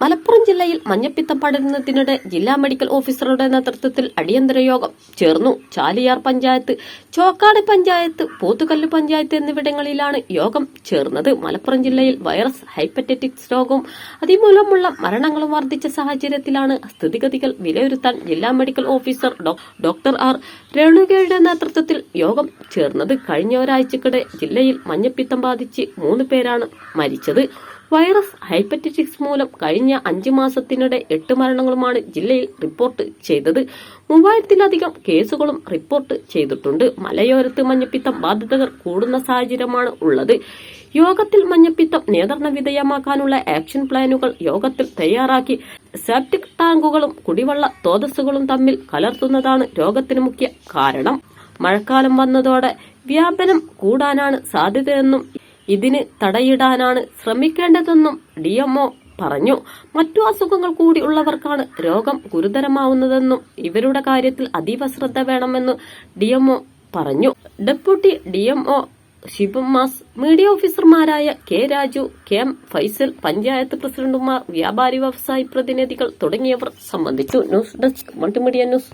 മലപ്പുറം ജില്ലയിൽ മഞ്ഞപ്പിത്തം പടരുന്നതിനിടെ ജില്ലാ മെഡിക്കൽ ഓഫീസറുടെ നേതൃത്വത്തിൽ അടിയന്തര യോഗം ചേർന്നു. ചാലിയാർ പഞ്ചായത്ത് ചോക്കാട് പഞ്ചായത്ത് പോത്തുകല്ല് പഞ്ചായത്ത് എന്നിവിടങ്ങളിലാണ് യോഗം ചേർന്നത്. മലപ്പുറം ജില്ലയിൽ വൈറസ് ഹൈപ്പറ്ററ്റിക്സ് രോഗവും അതിമൂലമുള്ള മരണങ്ങളും വർദ്ധിച്ച സാഹചര്യത്തിലാണ് സ്ഥിതിഗതികൾ വിലയിരുത്താൻ ജില്ലാ മെഡിക്കൽ ഓഫീസർ ഡോക്ടർ ആർ രേണുകയുടെ നേതൃത്വത്തിൽ യോഗം ചേർന്നത്. കഴിഞ്ഞ ഒരാഴ്ചക്കിടെ ജില്ലയിൽ മഞ്ഞപ്പിത്തം ബാധിച്ച് മൂന്ന് പേരാണ് മരിച്ചത്. വൈറസ് ഹൈപ്പറ്റിറ്റിക്സ് മൂലം കഴിഞ്ഞ അഞ്ച് മാസത്തിനിടെ എട്ട് മരണങ്ങളുമാണ് ജില്ലയിൽ റിപ്പോർട്ട് ചെയ്തത്. മൂവായിരത്തിലധികം കേസുകളും റിപ്പോർട്ട് ചെയ്തിട്ടുണ്ട്. മലയോരത്ത് മഞ്ഞപ്പിത്തം ബാധിതർ കൂടുന്ന സാഹചര്യമാണ് ഉള്ളത്. യോഗത്തിൽ മഞ്ഞപ്പിത്തം നിയന്ത്രണ വിധേയമാക്കാനുള്ള ആക്ഷൻ പ്ലാനുകൾ യോഗത്തിൽ തയ്യാറാക്കി. സെപ്റ്റിക് ടാങ്കുകളും കുടിവെള്ള സ്രോതസ്സുകളും തമ്മിൽ കലർത്തുന്നതാണ് രോഗത്തിന് മുഖ്യ കാരണം. മഴക്കാലം വന്നതോടെ വ്യാപനം കൂടാനാണ് സാധ്യതയെന്നും ഇതിന് തടയിടാനാണ് ശ്രമിക്കേണ്ടതെന്നും ഡിഎംഒ പറഞ്ഞു. മറ്റു അസുഖങ്ങൾ കൂടി ഉള്ളവർക്കാണ് രോഗം ഗുരുതരമാവുന്നതെന്നും ഇവരുടെ കാര്യത്തിൽ അതീവ ശ്രദ്ധ വേണമെന്ന് ഡിഎംഒ പറഞ്ഞു. ഡെപ്യൂട്ടി ഡിഎംഒ ശിവമാസ് മീഡിയ ഓഫീസർമാരായ K Raju K M Faisal panchayat പ്രസിഡന്റുമാർ വ്യാപാരി വ്യവസായി പ്രതിനിധികൾ തുടങ്ങിയവർ സംബന്ധിച്ചു. News desk multimedia news.